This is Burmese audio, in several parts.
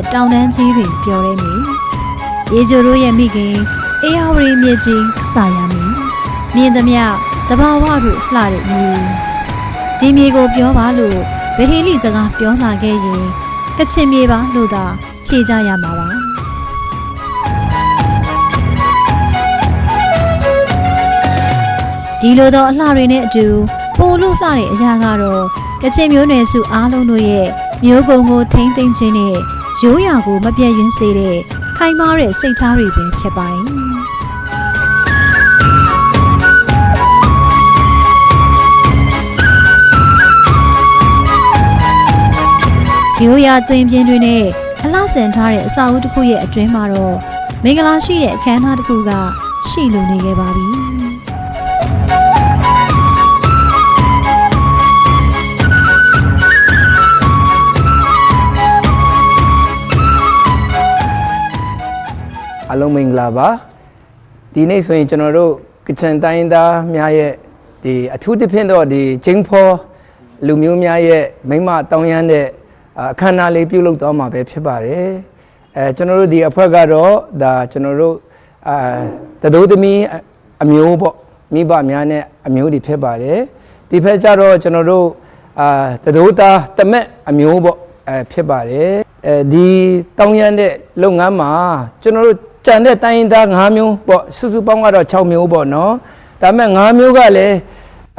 တဲ့တောင်တန်းကြီးတွေပျော်ရဲမည်ရေချိုတို့ရဲ့မိခင်အေယာဝတီမြစ်ကြီးစာရမည်မြင်သမျှတဘာဝတို့လှတဲ့မြေဒီမြေကိုပြောပါလို့ဗဟိလိစကားပြောလာခဲ့ရင်ကချင်မြေပါလို့သာဖြေကြရမှာပါဒီလိုသောအလှတွေနဲ့အတူပိုလို့လှတဲ့အရာကတော့ကချင်မျိုးနွယ်စုအားလုံးတို့ရဲ့မျိုးကုံကိုထိမ့်သိမ့်ခြင်းနဲ့ ရိုးရာကိုမပြတ်ယွင်းစေတဲ့ခိုင်မာတဲ့စိတ်ထားတွေပဲဖြစ်ပါတယ်ရိုးရာသွင်ပြင်းတွေနဲ့အလှဆင်ထားတဲ့အစာအုပ်တစ်ခုရဲ့အတွင်းမှာတော့မင်္ဂလာရှိတဲ့အခမ်းအနားတစ်ခုကရှိလိုနေခဲ့ပါပြီ။ အလုံးမင်္ဂလာပါဒီနေ့ဆိုရင်ကျွန်တော်တို့ကချင်တိုင်းရင်းသားများရဲ့ဒီအထူးသဖြင့်တော့ဒီဂျင်းဖောလူမျိုးများရဲ့မိမတောင်းရမ်းတဲ့အခမ်းအနားလေးပြုလုပ်သွားမှာပဲဖြစ်ပါတယ်အဲကျွန်တော်တို့ဒီအဖွဲ့ကတော့ဒါကျွန်တော်တို့အာတတိုးသမီးအမျိုးပေါ့မိဘများနဲ့အမျိုးတွေဖြစ်ပါတယ်ဒီဖက်ကျတော့ကျွန်တော်တို့အာတတိုးသားတမက်အမျိုးပေါ့အဲဖြစ်ပါတယ်အဲဒီတောင်းရမ်းတဲ့လုပ်ငန်းမှာကျွန်တော်တို့ ကြံတဲ့တိုင်းရင်းသား၅မျိုးပေါ့စုစုပေါင်းကတော့6မျိုးပေါ့နော်ဒါပေမဲ့၅မျိုးကလည်း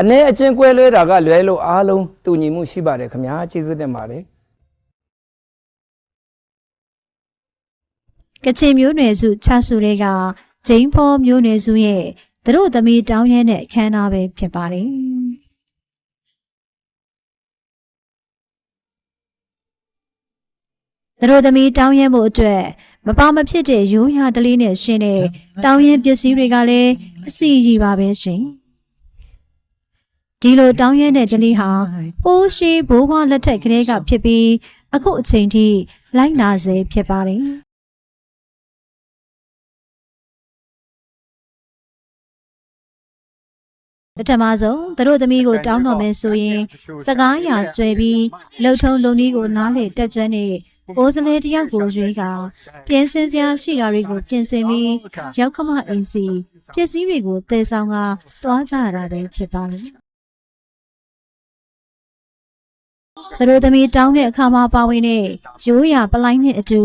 အ ਨੇ အချင်းကွဲလွဲတာကလွဲလို့အားလုံးတူညီမှုရှိပါတယ်ခင်ဗျာကျေးဇူးတင်ပါတယ်ကချင်မျိုးနွယ်စုချဆုတွေကဂျိန်းဖောမျိုးနွယ်စုရဲ့သူတို့သမီးတောင်းရဲတဲ့အခမ်းအနားပဲဖြစ်ပါတယ်။သူတို့သမီးတောင်းရဲမှုအတွက် မပါမဖြစ်တဲ့ရိုးရာတလေးနဲ့ရှင်းတဲ့တောင်းရဲပစ္စည်းတွေကလည်းအစီအရီပါပဲရှင်။ဒီလိုတောင်းရဲတဲ့တလေးဟာပိုးရှိဘိုးဘွားလက်ထက်ကလေးကဖြစ်ပြီးအခုအချိန်ထိလိုက်နာစေဖြစ်ပါတယ်။ပထမဆုံးသူတို့သမီးကိုတောင်းတော်မယ်ဆိုရင်စကားရာကျွဲပြီးလှုပ်ထုံလုံနည်းကိုနားလေတက်ကျွမ်းနေ ကိုယ်စလဲတယောက်ကိုရွေးကပြင်ဆင်စရာရှိတာတွေကိုပြင်ဆင်ပြီးရောက်ခမအိမ်စီပစ္စည်းတွေကိုတည်ဆောင်ကတွားကြရတာပဲဖြစ်ပါလိမ့်သူတို့သမီးတောင်းတဲ့အခါမှာပါဝင်တဲ့ရိုးရာပလိုင်းနဲ့အတူ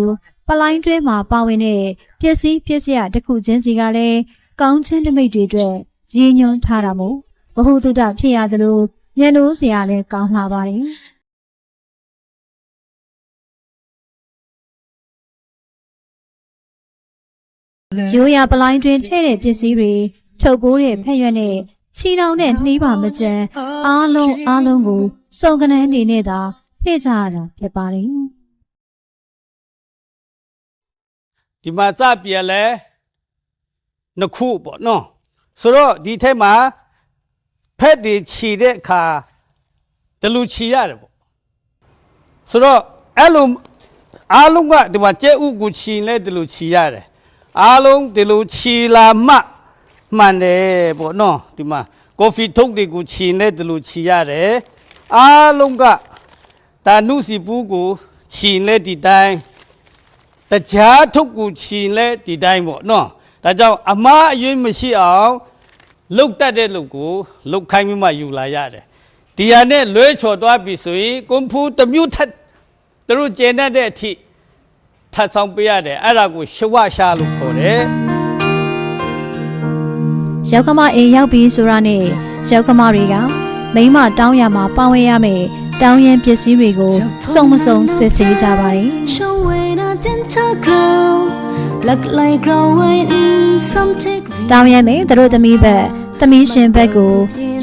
ပလိုင်းတွဲမှာပါဝင်တဲ့ပစ္စည်းပစ္စယတစ်ခုချင်းစီကလည်းကောင်းချင်းတမိတ်တွေအတွက်ရည်ညွှန်းထားတာမို့ဘ ഹു တုတဖြစ်ရသလိုမျက်နှိုးစရာလည်းကောင်းလာပါတယ် ရိုးရာပလိုင်းတွင်ထည့်တဲ့ပစ္စည်းတွေထုတ်ပိုးတဲ့ဖက်ရွက်နဲ့ချီတောင်တဲ့နှီးပါမကြမ်းအားလုံးအားလုံးကိုစုံကနန်းနေနဲ့သာထည့်ကြရတာဖြစ်ပါတယ်ဒီမှာစပြက်လဲနှစ်ခုပေါ့နော်ဆိုတော့ဒီထက်မှာဖက်တွေခြီတဲ့အခါတလူခြီရတယ်ပေါ့ဆိုတော့အဲ့လိုအားလုံးကဒီမှာကျဲဥကိုခြီလဲတလူခြီရတယ် အားလုံးဒီလိုခြီလာမှမှန်တယ်ပေါ့နော်ဒီမှာကော်ဖီထုတ်တွေကိုခြီလဲတလူခြီရတယ်အားလုံးကဒါနုစီပူးကိုခြီလဲဒီတိုင်းတကြားထုတ်ကူချီလဲဒီတိုင်းပေါ့နော်ဒါကြောင့်အမားအရွေးမရှိအောင်လုတ်တက်တဲ့လုတ်ကိုလုတ်ခိုင်းပြီးမှယူလာရတယ်ဒီဟာနဲ့လွဲချော်သွားပြီဆိုရင်ကွန်ဖူးတစ်မျိုးထက်သူတို့ကျင်တတ်တဲ့အထိ ထပ်ဆောင်ပေးရတယ်အဲ့ဒါကိုရှဝရှာလို့ခေါ်တယ်ရောက်ခမအိမ်ရောက်ပြီးဆိုတာနဲ့ရောက်ခမတွေကမိမတောင်းရမှာပါဝင်ရမယ်တောင်းရင်ပစ္စည်းတွေကိုစုံမစုံစစ်ဆေးကြပါတယ် Show when I didn't grow Look like growing something တောင်းရမယ်သူတို့သမီးဘက်သမီးရှင်ဘက်ကို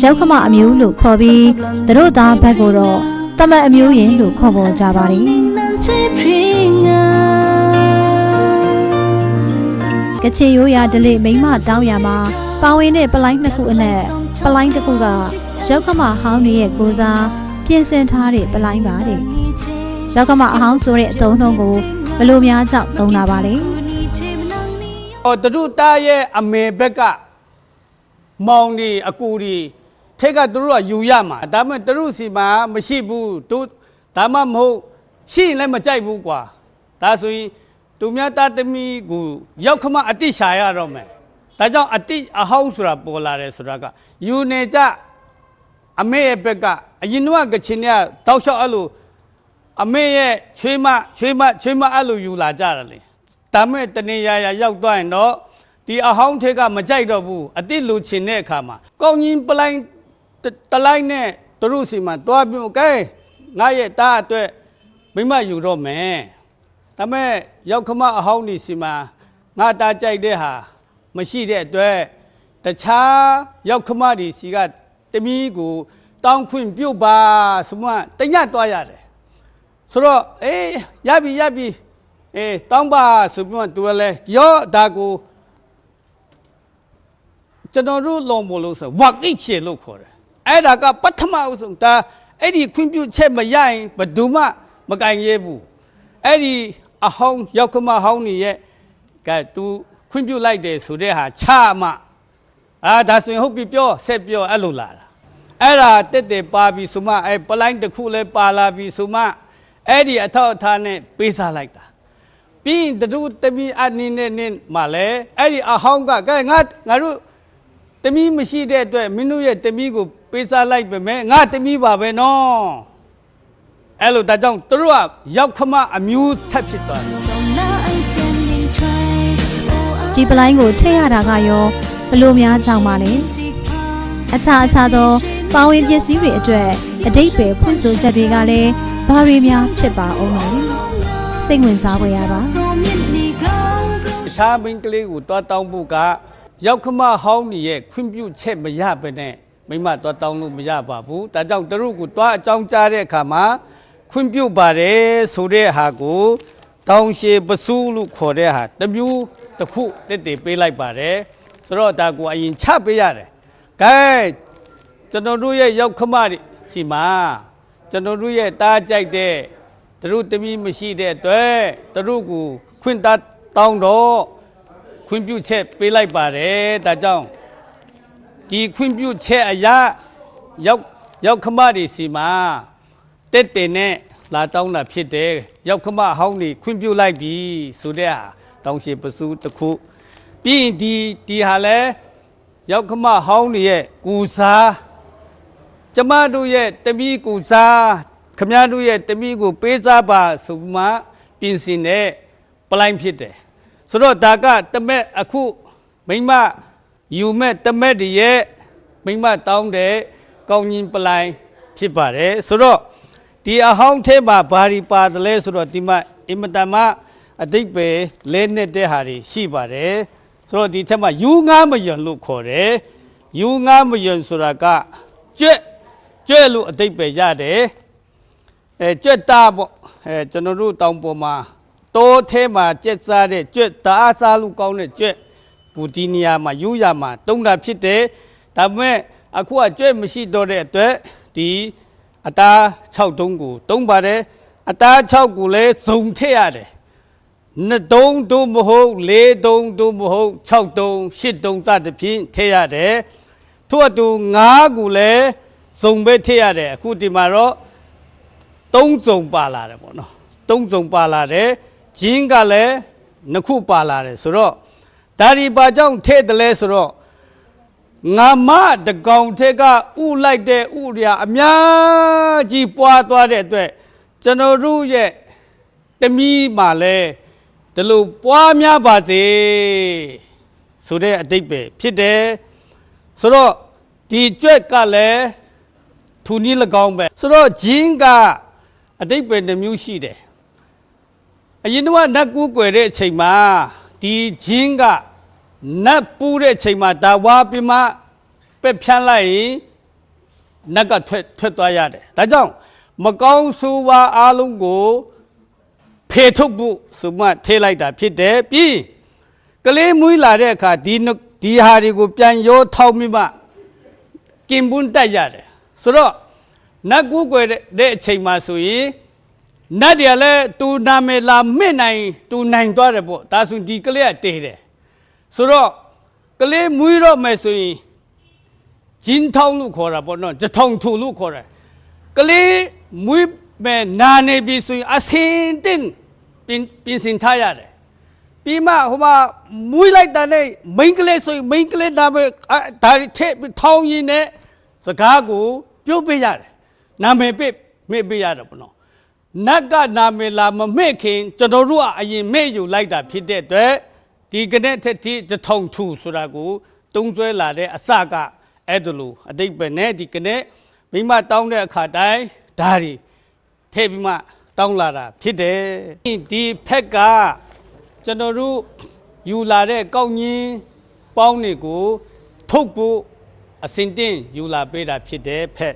ရောက်ခမအမျိုးလို့ခေါ်ပြီးသူတို့သားဘက်ကိုတော့တမတ်အမျိုးရင်လို့ခေါ်ပေါ်ကြပါတယ် ကချင်ရိုးရာဒလိမိမတောင်းရမှာပါဝင်တဲ့ပလိုင်းနှစ်ခုအနက်ပလိုင်းတစ်ခုကရောက်ခမဟောင်းတွေရဲ့ကိုစားပြင်ဆင်ထားတဲ့ပလိုင်းပါတဲ့ရောက်ခမအဟောင်းဆိုတဲ့အတုံးနှုံးကိုဘယ်လိုများကြောင့်သုံးတာပါလဲဟောတတို့တားရဲ့အမေဘက်ကမောင်ဒီအကူဒီထက်ကသူတို့ကယူရမှာဒါပေမဲ့သူတို့စီမှာမရှိဘူးသူဒါမှမဟုတ်ရှိရင်လည်းမကြိုက်ဘူးကွာဒါဆိုရင် သူများတသမီးကိုရောက်ခမအတိရှာရတော့မယ်ဒါကြောင့်အတိအဟောင်းဆိုတာပေါ်လာတယ်ဆိုတာကယူနေကြအမေရဲ့ဘက်ကအရင်ကကချင်ကတောက်လျှောက်အဲ့လိုအမေရဲ့ချွေးမချွေးမချွေးမအဲ့လိုယူလာကြတယ်လေဒါမဲ့တနေရရရောက်သွားရင်တော့ဒီအဟောင်းထက်ကမကြိုက်တော့ဘူးအတိလူချင်တဲ့အခါမှာကောင်းကြီးပလိုင်းတလိုင်းနဲ့သူတို့စီမှာတွားပြီးကဲငါရဲ့တားအတွက်မိမယူတော့မယ် ဒါမဲ့ရောက်ခမအဟောင်းနေစီမှာငါတားကြိုက်တဲ့ဟာမရှိတဲ့အတွက်တခြားရောက်ခမဒီစီကတမီးကိုတောင်းခွင့်ပြုတ်ပါဆိုမှတညတ်တွားရတယ်ဆိုတော့အေးရပြီရပြီအေးတောင်းပါဆိုပြီးမှသူကလည်းရောဒါကိုကျွန်တော်တို့လုံးမလို့ဆိုဝက်အိတ်ချေလို့ခေါ်တယ်အဲ့ဒါကပထမအဆုံးဒါအဲ့ဒီခွင့်ပြုချက်မရရင်ဘယ်သူမှမကင်ရဲဘူးအဲ့ဒီ အဟောင်းရောက်ခမဟောင်းနေရဲ့ကဲ तू ခွင့်ပြုလိုက်တယ်ဆိုတဲ့ဟာချမှအာဒါဆိုရင်ဟုတ်ပြီပြောဆက်ပြောအဲ့လိုလာတာအဲ့ဒါတက်တက်ပါပြီဆိုမှအဲ့ပလိုင်းတစ်ခုလဲပါလာပြီဆိုမှအဲ့ဒီအထောက်အထားနဲ့ပေးစားလိုက်တာပြီးရင်တူတမီအနည်းနဲ့နဲ့မှလဲအဲ့ဒီအဟောင်းကကဲငါငါတို့တမီမရှိတဲ့အတွက်မင်းတို့ရဲ့တမီကိုပေးစားလိုက်ပဲမဲ့ငါတမီပါပဲနော် အဲ့လိုဒါကြောင့်သူတို့ကရောက်ခမအမျိုးထက်ဖြစ်သွားတယ် So now I can try Oh ဒီပလိုင်းကိုထည့်ရတာကရောဘလို့များကြောင့်ပါလဲအခြားအခြားသောပါဝင်ပစ္စည်းတွေအတွက်အတိတ်ပဲဖွင့်ဆိုချက်တွေကလည်းဘာတွေများဖြစ်ပါအောင်လဲစိတ်ဝင်စားဖွယ်ရပါ So many ground တခြားမင်းကလေးကိုတွားတောင်းဖို့ကရောက်ခမဟောင်းနေရဲ့ခွင့်ပြုချက်မရဘဲနဲ့မိမတွားတောင်းလို့မရပါဘူးဒါကြောင့်သူတို့ကိုတွားအကြောင်းကြားတဲ့အခါမှာ ခွင့်ပြုပါတယ်ဆိုတဲ့ဟာကိုတောင်းရှေပစူးလို့ခေါ်တဲ့ဟာတစ်မျိုးတစ်ခုတက်တည်ပေးလိုက်ပါတယ်ဆိုတော့ဒါကိုအရင်ချပေးရတယ်ကဲကျွန်တော်တို့ရဲ့ရောက်ခမစီမှာကျွန်တော်တို့ရဲ့တားကြိုက်တဲ့သူတို့တမီးမရှိတဲ့အတွက်သူတို့ကိုခွင့်သားတောင်းတော့ခွင့်ပြုချက်ပေးလိုက်ပါတယ်ဒါကြောင့်ဒီခွင့်ပြုချက်အရာရောက်ရောက်ခမတွေစီမှာ တက်တင်နဲ့လာတောင်းတာဖြစ်တယ်ရောက်ခမဟောင်းနေခွင့်ပြုလိုက်ပြီဆိုတဲ့ဟာတောင်းရှိပစုတစ်ခုပြီးရင်ဒီဒီဟာလဲရောက်ခမဟောင်းနေရဲ့ကူစားကျမတို့ရဲ့တမီးကိုစားခမည်းတော်ရဲ့တမီးကိုပေးစားပါဆိုမှပြင်ဆင်တဲ့ပလိုင်းဖြစ်တယ်ဆိုတော့ဒါကတမက်အခုမိမယူမဲ့တမက်တည်းရဲ့မိမတောင်းတဲ့ကောင်းကြီးပလိုင်းဖြစ်ပါတယ်ဆိုတော့ ဒီအဟောင်းထဲမှာဘာတွေပါတယ်လဲဆိုတော့ဒီမှာအင်မတန်မှအတိတ်ပဲလဲနေတဲ့ဟာတွေရှိပါတယ်ဆိုတော့ဒီထက်မှာယူငါမယွန်လို့ခေါ်တယ်ယူငါမယွန်ဆိုတာကကျွတ်ကျွဲ့လို့အတိတ်ပဲရတယ်အဲကျွဲ့တာပေါ့အဲကျွန်တော်တို့တောင်ပေါ်မှာတိုးထဲမှာကြက်စားတဲ့ကျွဲ့တအားစားလို့ကောင်းတဲ့ကျွဲ့ဘူဒီနီယာမှာယူရမှာတုံးတာဖြစ်တယ်ဒါပေမဲ့အခုကကျွဲ့မရှိတော့တဲ့အတွက်ဒီ အသား6တုံးကိုတုံးပါတယ်အသား6ကိုလည်းဇုံထည့်ရတယ်နှစ်တုံးတို့မဟုတ်လေးတုံးတို့မဟုတ်6တုံး8တုံးစသဖြင့်ထည့်ရတယ်ထို့အတူငါးခုလည်းစုံပဲထည့်ရတယ်အခုဒီမှာတော့သုံးစုံပါလာတယ်ပေါ့နော်သုံးစုံပါလာတယ်ဂျင်းကလည်းနှစ်ခုပါလာတယ်ဆိုတော့ဒါဒီပါကြောင့်ထည့်တယ်လဲဆိုတော့ ငါမတကောင်ထက်ကဥလိုက်တဲ့ဥရအများကြီးပွားသွားတဲ့အတွက်ကျွန်တော်တို့ရဲ့တမီးမှာလဲဒီလိုပွားများပါစေဆိုတဲ့အတိတ်ပဲဖြစ်တယ်ဆိုတော့ဒီကြွက်ကလည်းထူနည်း၎င်းပဲဆိုတော့ဂျင်းကအတိတ်ပဲတစ်မျိုးရှိတယ်အရင်တော့နတ်ကူးကွယ်တဲ့အချိန်မှာဒီဂျင်းက နတ်ပူးတဲ့အချိန်မှာဒါဝါပြမပက်ဖြန်းလိုက်ရင်နတ်ကထွက်ထွက်သွားရတယ်ဒါကြောင့်မကောင်းဆိုးဝါးအားလုံးကိုဖေထုတ်ဖို့ဆိုမှထေးလိုက်တာဖြစ်တယ်ပြီးကလေးမွေးလာတဲ့အခါဒီနဒီဟာတွေကိုပြန်ရောထောက်မိမှကင်ပွန်းတက်ရတယ်ဆိုတော့နတ်ကူးကွယ်တဲ့အချိန်မှာဆိုရင်နတ်တွေကလည်းတူနာမည်လာမြင့်နိုင်တူနိုင်သွားတယ်ပေါ့ဒါဆိုဒီကလေးကတည်တယ် ဆိုတော့ကလေးမွေးတော့မယ်ဆိုရင်ဂျင်းထောင်းလို့ခေါ်တာပေါ့နော်ဂျထောင်ထူလို့ခေါ်တယ်ကလေးမွေးမယ်နာနေပြီဆိုရင်အစင်တင်ပြင်ပြင်ဆင်ထားရတယ်ပြီးမှဟိုမှာမွေးလိုက်တာနဲ့မိန်းကလေးဆိုရင်မိန်းကလေးနာမည်အဲဒါတွေထည့်ပြီးထောင်းရင်းနဲ့စကားကိုပြုတ်ပေးရတယ်နာမည်ပေးမေ့ပေးရတယ်ပေါ့နော်နတ်ကနာမည်လာမမေ့ခင်ကျွန်တော်တို့ကအရင်မေ့ယူလိုက်တာဖြစ်တဲ့အတွက် ဒီကနေ့ထက်ဒီတထုံထူဆိုတာကိုတုံးဆွဲလာတဲ့အစကအဲ့ဒါလိုအတိတ်ပဲနဲ့ဒီကနေ့မိမတောင်းတဲ့အခါတိုင်းဒါတွေထည့်ပြီးမှတောင်းလာတာဖြစ်တယ်ဒီဖက်ကကျွန်တော်တို့ယူလာတဲ့ကောက်ညင်းပေါင်းတွေကိုထုတ်ဖို့အစင်တင်ယူလာပေးတာဖြစ်တယ်ဖက်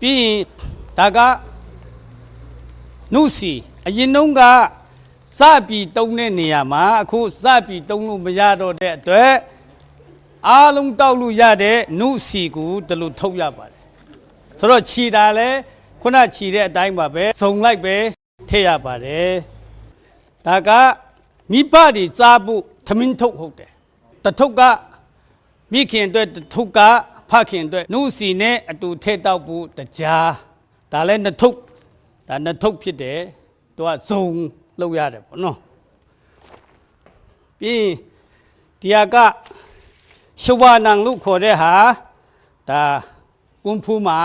ပြီးရင်ဒါက နုစီအရင်တုန်းကစပြီးတုံးတဲ့နေရာမှာအခုစပြီးတုံးလို့မရတော့တဲ့အတွက်အားလုံးတောက်လို့ရတဲ့နုစီကိုဒီလိုထုတ်ရပါတယ်ဆိုတော့ခြီတာလဲခုနခြီတဲ့အတိုင်းပါပဲဇုံလိုက်ပဲထည့်ရပါတယ်ဒါကမိဘတွေစားဖို့သမင်းထုတ်ဟုတ်တယ်တထုပ်ကမိခင်အတွက်တထုပ်ကဖခင်အတွက်နုစီနဲ့အတူထည့်တောက်ဖို့တရားဒါလဲနှစ်ထုပ် ဒါနှစ်ထုပ်ဖြစ်တယ်သူကဇုံလောက်ရတယ်ပေါ့နော်ပြီးရင်ဒီဟာကရှဝနံလို့ခေါ်တဲ့ဟာဒါကွန်ဖူးမှာ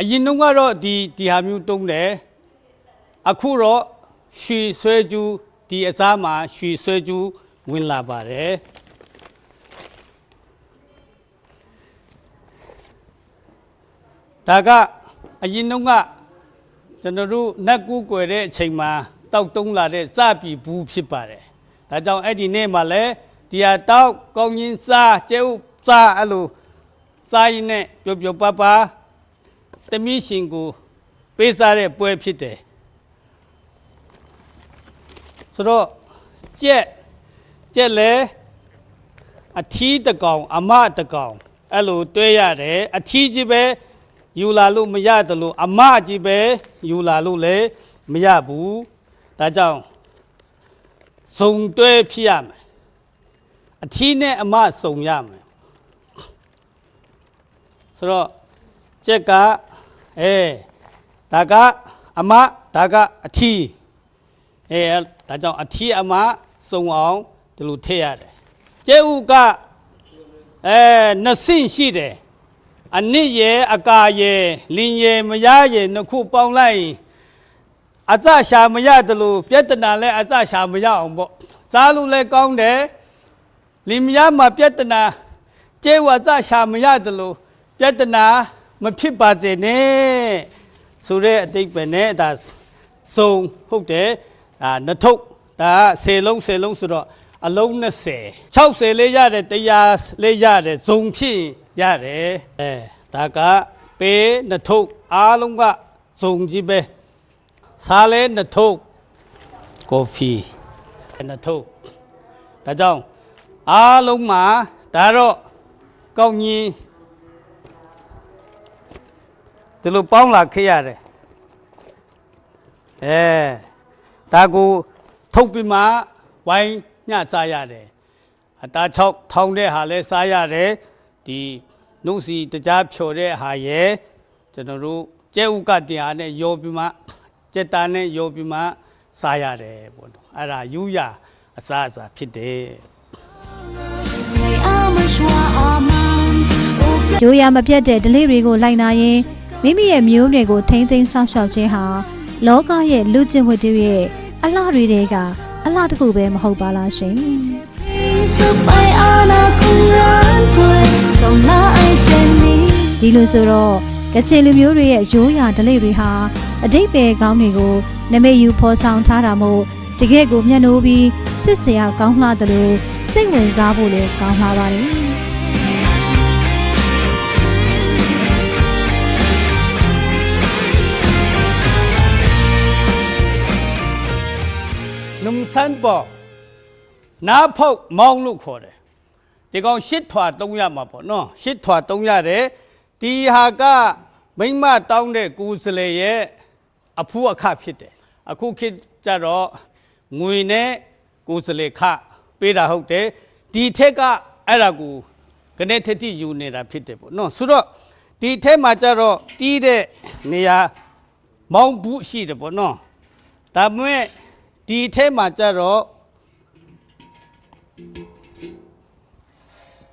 အရင်တုန်းကတော့ဒီဒီဟာမျိုးတုံးတယ်အခုတော့ရွှေဆွဲကျူးဒီအစားမှာရွှေဆွဲကျူးဝင်လာပါတယ်ဒါက အရင်တုန်းကကျွန်တော်တို့နတ်ကူးကွယ်တဲ့အချိန်မှာတောက်တုံးလာတဲ့စပြီဘူးဖြစ်ပါတယ်ဒါကြောင့်အဲ့ဒီနေ့မှာလဲဒီဟာတောက်ကောင်းကြီးစားကျဲဥစားအဲ့လိုစားရင်နဲ့ပျော်ပျော်ပါပါတမီးရှင်ကိုပေးစားတဲ့ပွဲဖြစ်တယ်ဆိုတော့ကြက်ကြက်လဲအထီးတကောင်အမတကောင်အဲ့လိုတွဲရတယ်အထီးကြီးပဲ ယူလာလို့မရတယ်လို့အမကြီးပဲယူလာလို့လည်းမရဘူးဒါကြောင့်စုံတွဲဖြစ်ရမယ်အထီးနဲ့အမစုံရမယ်ဆိုတော့ကြက်ကအဲဒါကအမဒါကအထီးအဲဒါကြောင့်အထီးအမစုံအောင်ဒီလိုထည့်ရတယ်ကျဲဥကအဲနှစ်ဆင့်ရှိတယ် အနစ်ရဲ့အကာရဲ့လင်ရဲ့မရရဲ့နှစ်ခုပေါင်းလိုက်ရင်အစရှာမရတယ်လို့ပြဿနာလဲအစရှာမရအောင်ပေါ့စားလို့လဲကောင်းတယ်လင်မရမှာပြဿနာကျဲဝအစရှာမရတယ်လို့ပြဿနာမဖြစ်ပါစေနဲ့ဆိုတဲ့အတိတ်ပဲနဲ့ဒါစုံဟုတ်တယ်ဒါနှစ်ထုပ်ဒါဆယ်လုံးဆယ်လုံးဆိုတော့အလုံး20 60လေးရတယ်100လေးရတယ်ဇုံဖြစ် ရင်ရတယ်အဲဒါကပေးနှစ်ထုပ်အားလုံးကဇုံကြီးပဲစားလဲနှစ်ထုပ်ကော်ဖီနှစ်ထုပ်ဒါကြောင့်အားလုံးမှာဒါတော့ကောင်းကြီးဒီလိုပေါင်းလာခဲ့ရတယ်အဲဒါကိုထုတ်ပြီးမှဝိုင်းညစားရတယ်အတားချောက်ထောင်းတဲ့ဟာလဲစားရတယ် ဒီနှုတ်စီတကြားဖြော်တဲ့ဟာရဲ့ကျွန်တော်တို့ကျဲဥကတရားနဲ့ရောပြီးမှကျက်တာနဲ့ရောပြီးမှစားရတယ်ပေါ့နော်အဲ့ဒါယူရအစားအစာဖြစ်တယ်ရိုးရာမပြတ်တဲ့ဓလေ့တွေကိုလိုက်နာရင်မိမိရဲ့မျိုးတွေကိုထိမ့်သိမ်းစောင့်ရှောက်ခြင်းဟာလောကရဲ့လူကျင့်ဝတ်တွေရဲ့အလှတွေတဲကအလှတစ်ခုပဲမဟုတ်ပါလားရှင် Sub ai ana kung ran quê Song la ai tên ni ဒီလိုဆိုတော့ကချင်လူမျိုးတွေရဲ့ရိုးရာဓလေ့တွေဟာအတိတ်ပဲကောင်းတွေကိုနမိတ်ယူဖော်ဆောင်ထားတာမို့တကယ့်ကိုမျက်နှိုးပြီးချစ်စရာကောင်းလှတယ်လို့စိတ်ဝင်စားဖို့လည်းကောင်းလှပါတယ်နုံစန်ပေါ် နားဖောက်မောင်းလို့ခေါ်တယ်ဒီကောင်ရှစ်ထွာတုံးရမှာပေါ့နော်ရှစ်ထွာတုံးရတယ်ဒီဟာကမိမ့်မတောင်းတဲ့ကိုယ်စလေရဲ့အဖူးအခဖြစ်တယ်အခုခေတ်ကြတော့ငွေနဲ့ကိုယ်စလေခပေးတာဟုတ်တယ်ဒီထက်ကအဲ့ဒါကိုကနေထက်တိယူနေတာဖြစ်တယ်ပေါ့နော်ဆိုတော့ဒီထဲမှာကျတော့တီးတဲ့နေရာမောင်းဘူးရှိတယ်ပေါ့နော်ဒါပေမဲ့ဒီထဲမှာကျတော့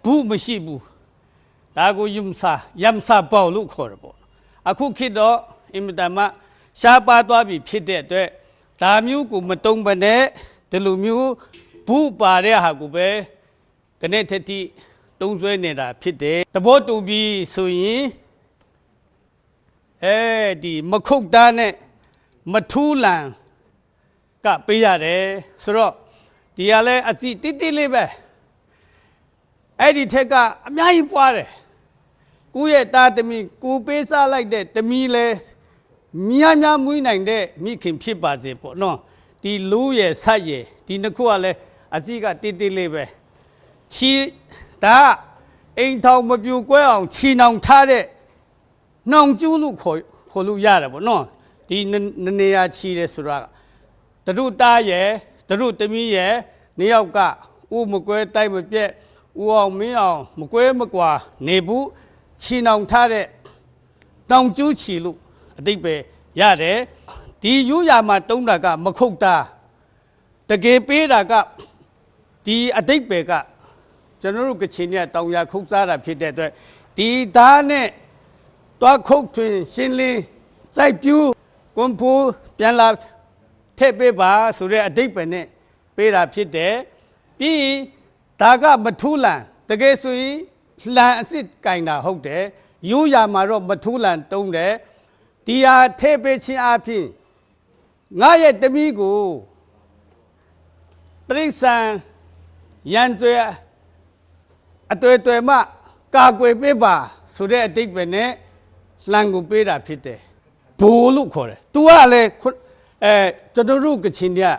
ဘူးမရှိဘူးဒါကိုယုံစာယမ်စာပေါ့လို့ခေါ်တယ်ပေါ့အခုခေတ်တော့အင်မတန်မှရှားပါသွားပြီဖြစ်တဲ့အတွက်ဒါမျိုးကိုမတုံ့ပနဲ့ဒီလိုမျိုးဘူးပါတဲ့ဟာကိုပဲကနေထက်တိတုံးဆွဲနေတာဖြစ်တယ်တဘောတူပြီးဆိုရင်အဲဒီမခုတ်သားနဲ့မထူးလန်ကပေးရတယ်ဆိုတော့ ဒီကလည်းအစီတိတိလေးပဲအဲ့ဒီထက်ကအများကြီးပွားတယ်ကိုယ့်ရဲ့သားသမီးကိုပေးစားလိုက်တဲ့သမီးလဲများများမွေးနိုင်တဲ့မိခင်ဖြစ်ပါစေပေါ့နော်ဒီလူရဲ့ဆက်ရဲ့ဒီနှစ်ခုကလည်းအစီကတိတိလေးပဲချီဒါကအိမ်ထောင်မပြိုကွဲအောင်ချီနှောင်ထားတဲ့နှောင်ကျူးလို့ခေါ်ခေါ်လို့ရတယ်ပေါ့နော်ဒီနနနေရာချီတယ်ဆိုတာတရုတားရဲ့ တရုသမီးရဲ့နှစ်ယောက်ကဥမကွဲတိုက်မပြက်ဥအောင်မင်းအောင်မကွဲမကွာနေဘူးချီနှောင်ထားတဲ့တောင်ကျူးချီလို့အတိတ်ပဲရတယ်ဒီယူရမှာတုံးတာကမခုတ်တာတကယ်ပေးတာကဒီအတိတ်ပဲကကျွန်တော်တို့ကချင်เนี่ยတောင်ရခုတ်စားတာဖြစ်တဲ့အတွက်ဒီသားနဲ့ တွားခုတ်ထွင်ရှင်းလင်းစိုက်ပြူးကွန်ဖူပြန်လာ ထည့်ပေးပါဆိုတဲ့အတိတ်ပဲနဲ့ပေးတာဖြစ်တယ်ပြီးရင်ဒါကမထူးလန်တကယ်ဆိုရင်လန်အစ်စ်ကင်တာဟုတ်တယ်ရိုးရာမှာတော့မထူးလန်တုံးတယ်ဒီဟာထည့်ပေးခြင်းအပြင်ငါရဲ့တမီးကိုတရိษံရန်ကျွဲအတွေ့အတွေ့မှကာကွယ်ပေးပါဆိုတဲ့အတိတ်ပဲနဲ့လှန်ကိုပေးတာဖြစ်တယ်ဘိုးလို့ခေါ်တယ်။ तू ကလည်းခု အဲကျွန်တော်တို့ကချင်တွေက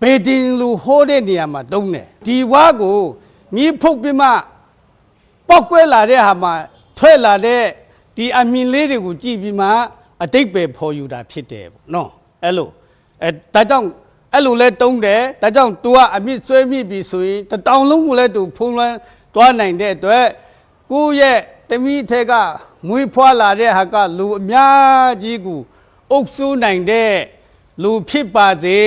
ဘေတင်လူဟိုးတဲ့နေရာမှာတုံးတယ်။ဒီဝါကိုမြေဖုတ်ပြီးမှပောက်ကွဲလာတဲ့ဟာမှာထွက်လာတဲ့ဒီအမြင်လေးတွေကိုကြည့်ပြီးမှအတိတ်ပဲဖော်ယူတာဖြစ်တယ်ပေါ့နော်။အဲ့လိုအဲဒါကြောင့်အဲ့လိုလဲတုံးတယ်ဒါကြောင့် तू ကအမြင့်ဆွဲမိပြီဆိုရင်တစ်တောင်လုံးကိုလည်း तू ဖုံးလွှမ်းသွားနိုင်တဲ့အတွက်ကိုယ့်ရဲ့တမိထဲကမွေးဖွားလာတဲ့ဟာကလူအများကြီးကို အုပ်စိုးနိုင်တဲ့လူဖြစ်ပါစေ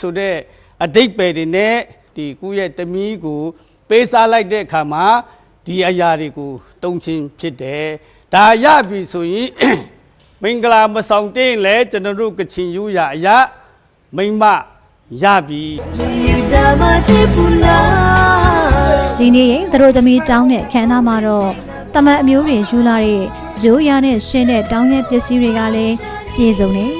ဆိုတဲ့အတိတ်ပဲတွေနဲ့ဒီကိုယ့်ရဲ့တမိကိုပေးစားလိုက်တဲ့အခါမှာဒီအရာတွေကိုတုံးချင်းဖြစ်တယ်ဒါရပြီဆိုရင်မင်္ဂလာမဆောင်တဲ့လဲကျွန်တော်တို့ကချင်ယူရအရာမိမ့်မရပြီဒီနေ့ရင်သူတို့သမီးတောင်းတဲ့ခန္ဓာမှာတော့တမန်အမျိုးတွေယူလာတဲ့ရိုးရာနဲ့ရှင်းတဲ့တောင်းရဲ့ပစ္စည်းတွေကလည်း ပြည့်စုံတယ်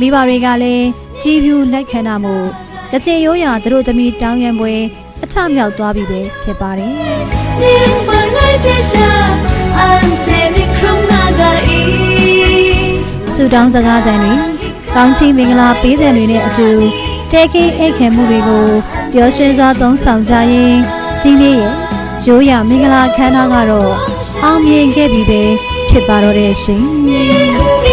မိဘတွေကလည်းကြီးပြူလက်ခံတာမို့ကချင်ရိုးရာသူတို့သမီးတောင်းရံပွဲအထမြောက်သွားပြီပဲဖြစ်ပါတယ်ဆူတောင်းစကားသံတွေကောင်းချီးမင်္ဂလာပေးသံတွေနဲ့အတူတဲကင်းအိတ်ခဲမှုတွေကိုပျော်ရွှင်စွာသုံးဆောင်ကြရင်ဒီနေ့ရဲ့ရိုးရာမင်္ဂလာခမ်းနားကတော့အောင်မြင်ခဲ့ပြီပဲဖြစ်ပါတော့တဲ့ရှင် Because